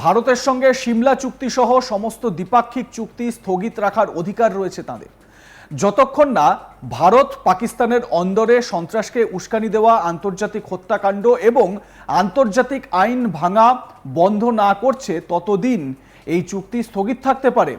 ভারতের সঙ্গে সিমলা চুক্তি সহ সমস্ত দ্বিপাক্ষিক চুক্তি স্থগিত রাখার অধিকার রয়েছে তাদের। যতক্ষণ না ভারত পাকিস্তানের অন্দরে সন্ত্রাসকে উস্কানি দেওয়া, আন্তর্জাতিক হত্যাকাণ্ড এবং আন্তর্জাতিক আইন ভাঙা বন্ধ না করছে, ততদিন এই চুক্তি স্থগিত থাকতে পারে,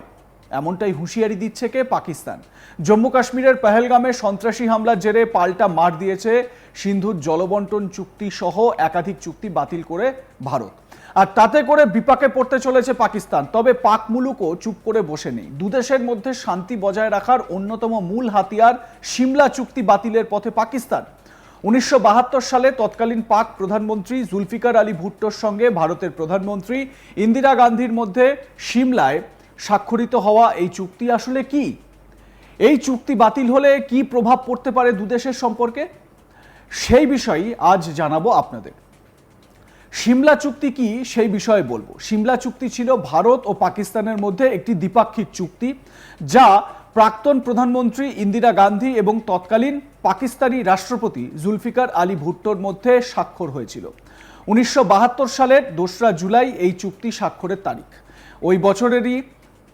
এমনটাই হুঁশিয়ারি দিচ্ছে কে পাকিস্তান। জম্মু কাশ্মীরের পেহেলগামে সন্ত্রাসী হামলার জেরে পাল্টা মার দিয়েছে সিন্ধুর জলবন্টন চুক্তি সহ একাধিক চুক্তি বাতিল করে ভারত। আর তাতে করে বিপাকে পড়তে চলেছে পাকিস্তান। তবে পাক মুলুকও চুপ করে বসে নেই দুদেশের মধ্যে শান্তি বজায় রাখার অন্যতম মূল হাতিয়ার সিমলা চুক্তি বাতিলের পথে পাকিস্তান। উনিশশো বাহাত্তর সালে তৎকালীন পাক প্রধানমন্ত্রী জুলফিকার আলী ভুট্টোর সঙ্গে ভারতের প্রধানমন্ত্রী ইন্দিরা গান্ধীর মধ্যে সিমলায় স্বাক্ষরিত হওয়া এই চুক্তি আসলে কি? এই চুক্তি বাতিল হলে কি প্রভাব পড়তে পারে দুদেশের সম্পর্কে? সেই বিষয়ই আজ জানাব আপনাদের। সিমলা চুক্তি কি সেই বিষয়ে বলব। সিমলা চুক্তি ছিল ভারত ও পাকিস্তানের মধ্যে একটি দ্বিপাক্ষিক চুক্তি, যা প্রাক্তন প্রধানমন্ত্রী ইন্দিরা গান্ধী এবং তৎকালীন পাকিস্তানি রাষ্ট্রপতি জুলফিকার আলী ভুট্টোর মধ্যে স্বাক্ষর হয়েছিল। উনিশশো বাহাত্তর সালের দোসরা জুলাই এই চুক্তি স্বাক্ষরের তারিখ। ওই বছরেরই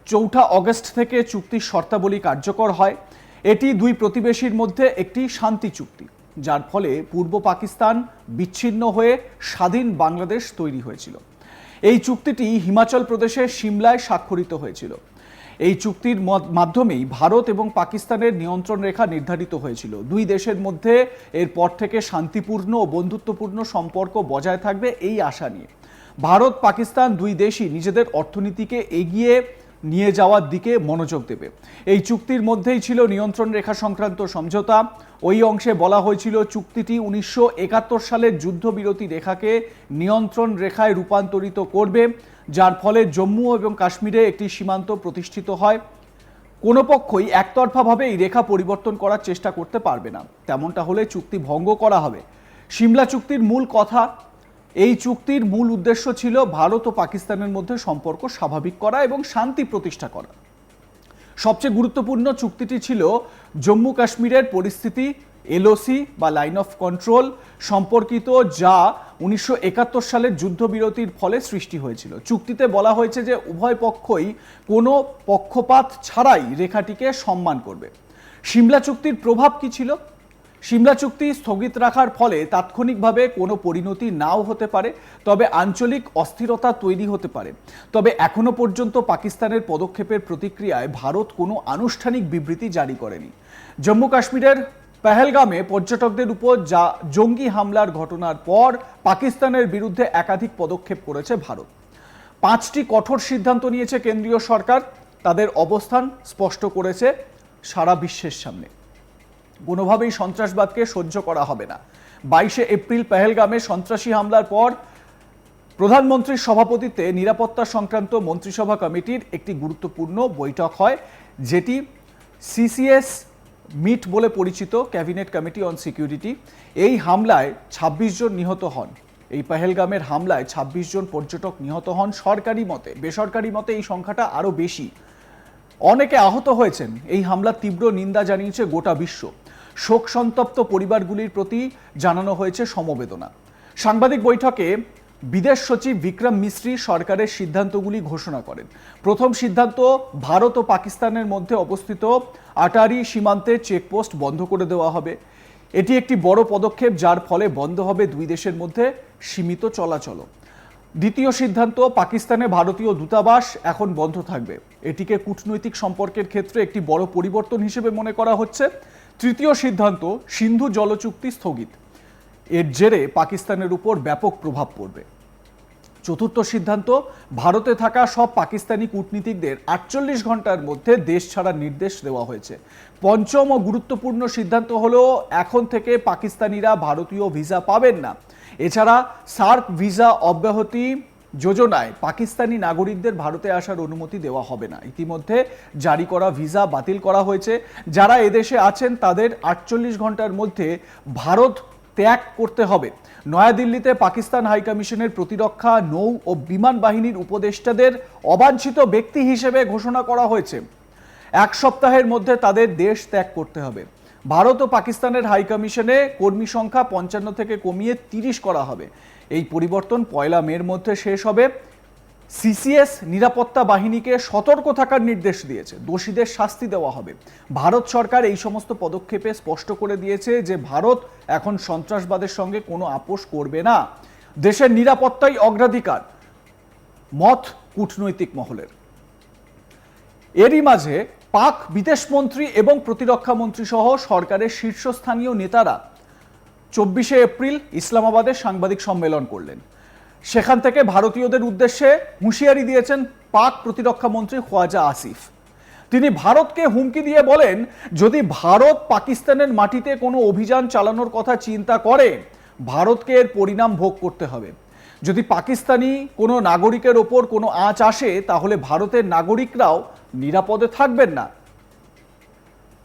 চৌঠা অগস্ট থেকে চুক্তির শর্তাবলী কার্যকর হয়। এটি দুই প্রতিবেশীর মধ্যে একটি শান্তি চুক্তি। যার ফলে পূর্ব পাকিস্তান বিচ্ছিন্ন হয়ে স্বাধীন বাংলাদেশ তৈরি হয়েছিল। এই চুক্তিটি হিমাচল প্রদেশের সিমলায় স্বাক্ষরিত হয়েছিল। এই চুক্তির মাধ্যমেই ভারত এবং পাকিস্তানের নিয়ন্ত্রণ রেখা নির্ধারিত হয়েছিল। দুই দেশের মধ্যে এরপর থেকে শান্তিপূর্ণ ও বন্ধুত্বপূর্ণ সম্পর্ক বজায় থাকবে এই আশা নিয়ে। ভারত পাকিস্তান দুই দেশই নিজেদের অর্থনীতিকে এগিয়ে নিয়ে যাওয়ার দিকে মনোযোগ দেবে। এই চুক্তির মধ্যেই ছিল নিয়ন্ত্রণ রেখা সংক্রান্ত সমঝোতা। ওই অংশে বলা হয়েছিল চুক্তিটি উনিশশো একাত্তর সালের যুদ্ধবিরতি রেখাকে নিয়ন্ত্রণ রেখায় রূপান্তরিত করবে, যার ফলে জম্মু এবং কাশ্মীরে একটি সীমান্ত প্রতিষ্ঠিত হয়। কোনো পক্ষই একতরফাভাবে এই রেখা পরিবর্তন করার চেষ্টা করতে পারবে না। তেমনটা হলে চুক্তি ভঙ্গ করা হবে। সিমলা চুক্তির মূল কথা এই চুক্তির মূল উদ্দেশ্য ছিল ভারত ও পাকিস্তানের মধ্যে সম্পর্ক স্বাভাবিক করা এবং শান্তি প্রতিষ্ঠা করা। সবচেয়ে গুরুত্বপূর্ণ চুক্তিটি ছিল জম্মু কাশ্মীরের পরিস্থিতি, এলওসি বা লাইন অফ কন্ট্রোল সম্পর্কিত যা উনিশশো একাত্তর সালের যুদ্ধবিরতির ফলে সৃষ্টি হয়েছিল। চুক্তিতে বলা হয়েছে যে উভয় পক্ষই কোনো পক্ষপাত ছাড়াই রেখাটিকে সম্মান করবে। সিমলা চুক্তির প্রভাব কি ছিল? সিমলা চুক্তি স্থগিত রাখার ফলে তাৎক্ষণিকভাবে কোনো পরিণতি নাও হতে পারে, তবে আঞ্চলিক অস্থিরতা তৈরি হতে পারে। তবে এখনও পর্যন্ত পাকিস্তানের পদক্ষেপের প্রতিক্রিয়ায় ভারত কোনো আনুষ্ঠানিক বিবৃতি জারি করেনি। জম্মু কাশ্মীরের পেহেলগামে পর্যটকদের উপর যা জঙ্গি হামলার ঘটনার পর পাকিস্তানের বিরুদ্ধে একাধিক পদক্ষেপ করেছে ভারত। পাঁচটি কঠোর সিদ্ধান্ত নিয়েছে কেন্দ্রীয় সরকার। তাদের অবস্থান স্পষ্ট করেছে সারা বিশ্বের সামনে। কোনোভাবেই সন্ত্রাসবাদকে সহ্য করা হবে না। বাইশে এপ্রিল পেহেলগামে সন্ত্রাসী হামলার পর প্রধানমন্ত্রীর সভাপতিত্বে নিরাপত্তা সংক্রান্ত মন্ত্রিসভা কমিটির একটি গুরুত্বপূর্ণ বৈঠক হয়, যেটি সিসিএস মিট বলে পরিচিত ক্যাবিনেট কমিটি অন সিকিউরিটি। এই হামলায় ২৬ জন নিহত হন। এই পেহেলগামের হামলায় ২৬ জন পর্যটক নিহত হন সরকারি মতে। বেসরকারি মতে এই সংখ্যাটা আরও বেশি। অনেকে আহত হয়েছেন। এই হামলার তীব্র নিন্দা জানিয়েছে গোটা বিশ্ব। শোক সন্তপ্ত পরিবারগুলির প্রতি জানানো হয়েছে সমবেদনা। সাংবাদিক বৈঠকে বিদেশ সচিব বিক্রম মিশ্রি সরকারের সিদ্ধান্তগুলি ঘোষণা করেন। প্রথম সিদ্ধান্ত, ভারত ও পাকিস্তানের মধ্যে অবস্থিত আটারি সীমান্তে চেকপোস্ট বন্ধ করে দেওয়া হবে। এটি একটি বড় পদক্ষেপ যার ফলে বন্ধ হবে দুই দেশের মধ্যে সীমিত চলাচল দ্বিতীয় সিদ্ধান্ত, পাকিস্তানে ভারতীয় দূতাবাস এখন বন্ধ থাকবে। এটিকে কূটনৈতিক সম্পর্কের ক্ষেত্রে একটি বড় পরিবর্তন হিসেবে মনে করা হচ্ছে। তৃতীয় সিদ্ধান্ত, সিন্ধু জলচুক্তি স্থগিত। এর জেরে পাকিস্তানের উপর ব্যাপক প্রভাব পড়বে। চতুর্থ সিদ্ধান্ত, ভারতে থাকা সব পাকিস্তানি কূটনীতিকদের আটচল্লিশ ঘণ্টার মধ্যে দেশ ছাড়ার নির্দেশ দেওয়া হয়েছে। পঞ্চম ও গুরুত্বপূর্ণ সিদ্ধান্ত হলো, এখন থেকে পাকিস্তানিরা ভারতীয় ভিসা পাবেন না। এছাড়া সার্ক ভিসা অব্যাহতি যোজনায় পাকিস্তানি নাগরিকদের ভারতে আসার অনুমতি দেওয়া হবে না। ইতিমধ্যে জারি করা ভিসা বাতিল করা হয়েছে। যারা এদেশে আছেন, তাদের আটচল্লিশ ঘণ্টার মধ্যে ভারত ত্যাগ করতে হবে। নয়াদিল্লিতে পাকিস্তান হাইকমিশনের প্রতিরক্ষা, নৌ ও বিমান বাহিনীর উপদেষ্টাদের অবাঞ্ছিত ব্যক্তি হিসেবে ঘোষণা করা হয়েছে। এক সপ্তাহের মধ্যে তাদের দেশ ত্যাগ করতে হবে। ভারত ও পাকিস্তানের হাইকমিশনে কর্মী সংখ্যা পঞ্চান্ন থেকে কমিয়ে তিরিশ করা হবে। এই পরিবর্তন পয়লা মের মধ্যে শেষ হবে। সিসিএস নিরাপত্তা বাহিনীকে সতর্ক থাকার নির্দেশ দিয়েছে। দোষীদের শাস্তি দেওয়া হবে। ভারত সরকার এই সমস্ত পদক্ষেপে স্পষ্ট করে দিয়েছে যে, ভারত এখন সন্ত্রাসবাদের সঙ্গে কোনো আপোষ করবে না। দেশের নিরাপত্তাই অগ্রাধিকার। মত কূটনৈতিক মহলের। এরই মাঝে পাক বিদেশমন্ত্রী এবং প্রতিরক্ষা মন্ত্রী সহ সরকারের শীর্ষস্থানীয় নেতারা চব্বিশে এপ্রিল ইসলামাবাদে সাংবাদিক সম্মেলন করলেন। সেখান থেকে ভারতীয়দের উদ্দেশ্যে হুঁশিয়ারি দিয়েছেন পাক প্রতিরক্ষা মন্ত্রী খোয়াজা আসিফ। তিনি ভারতকে হুমকি দিয়ে বলেন, যদি ভারত পাকিস্তানের মাটিতে কোনো অভিযান চালানোর কথা চিন্তা করে, ভারতকে এর পরিণাম ভোগ করতে হবে। যদি পাকিস্তানি কোনো নাগরিকের ওপর কোনো আঁচ আসে, তাহলে ভারতের নাগরিকরাও নিরাপদে থাকবেন না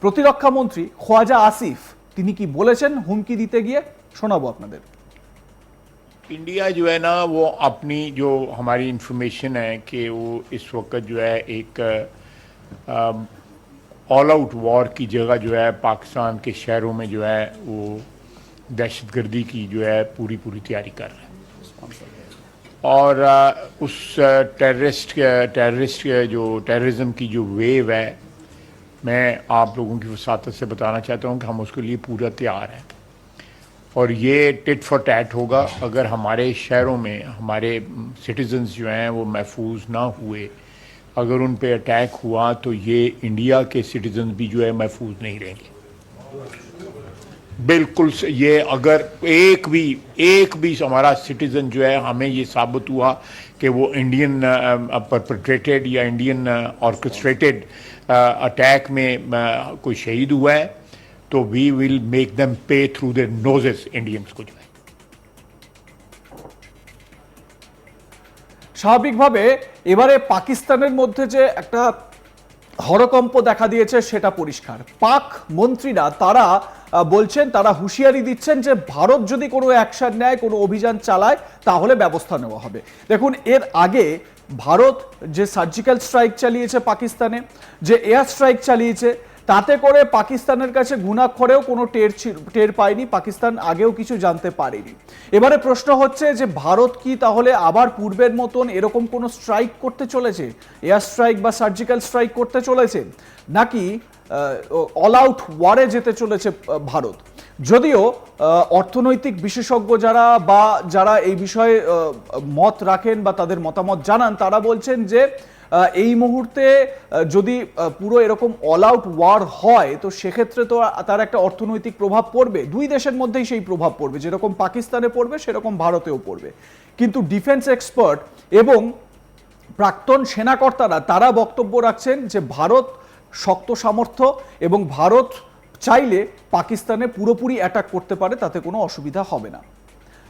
প্রতিরক্ষা মন্ত্রী খোয়াজা আসিফ তিনি কি বলেছেন হুমকি দিতে গিয়ে শোনাবো আপনাদের इंडिया जो है ना वो अपनी जो हमारी इंफॉर्मेशन है कि वो इस वक्त जो है एक ऑल आउट वॉर की जगह जो है पाकिस्तान के शहरों में जो है वो दहशतगर्दी की जो है पूरी पूरी तैयारी कर रहे हैं और उस टेररिस्ट टेररिस्ट जो टेररिज्म की जो वेव है, मैं आप लोगों की वसात से बताना चाहता हूँ कि हम उसके लिए पूरा तैयार हैं। और ये टिट फॉर टैट होगा अगर हमारे शहरों में, हमारे सिटीजन्स जो हैं वो महफूज ना हुए। अगर उन पे अटैक हुआ तो ये इंडिया के सिटीजन भी जो है महफूज नहीं रहेंगे। बिल्कुल से- ये अगर एक भी एक भी हमारा सिटीजन जो है हमें ये साबित हुआ कि वो इंडियन परपट्रेटेड या इंडियन ऑर्केस्ट्रेटेड अटैक में अ, कोई शहीद हुआ है तो we will make them pay through their noses Indians को जो है স্বাভাবিকভাবে এবারে পাকিস্তানের মধ্যে যে একটা হরকম্প দেখা দিয়েছে সেটা পরিষ্কার পাক মন্ত্রীরা তারা আহ, বলছেন, তারা হুঁশিয়ারি দিচ্ছেন যে ভারত যদি কোনো অ্যাকশন নেয়, কোনো অভিযান চালায়, তাহলে ব্যবস্থা নেওয়া হবে। দেখুন, এর আগে ভারত যে সার্জিক্যাল স্ট্রাইক চালিয়েছে পাকিস্তানে, যে এয়ার স্ট্রাইক চালিয়েছে তাতে করে পাকিস্তানের কাছে গুণাক্ষরেও কোনো টের টের পায়নি। পাকিস্তান আগেও কিছু জানতে পারেনি। এবারে প্রশ্ন হচ্ছে যে, ভারত কি তাহলে আবার পূর্বের মতন এরকম কোনো স্ট্রাইক করতে চলেছে? এয়ার স্ট্রাইক বা সার্জিক্যাল স্ট্রাইক করতে চলেছে? নাকি অল আউট ওয়ারে যেতে চলেছে ভারত? যদিও অর্থনৈতিক বিশেষজ্ঞ যারা বা যারা এই বিষয়ে মত রাখেন বা তাদের মতামত জানান, তারা বলছেন যে এই মুহূর্তে যদি পুরো এরকম অল আউট ওয়ার হয়, তো সেক্ষেত্রে তো তার একটা অর্থনৈতিক প্রভাব পড়বে। দুই দেশের মধ্যেই সেই প্রভাব পড়বে। যেরকম পাকিস্তানে পড়বে, সেরকম ভারতেও পড়বে। কিন্তু ডিফেন্স এক্সপার্ট এবং প্রাক্তন সেনাকর্তারা, তারা বক্তব্য রাখছেন যে, ভারত শক্ত সামর্থ্য এবং ভারত চাইলে পাকিস্তানে পুরোপুরি অ্যাটাক করতে পারে, তাতে কোনো অসুবিধা হবে না।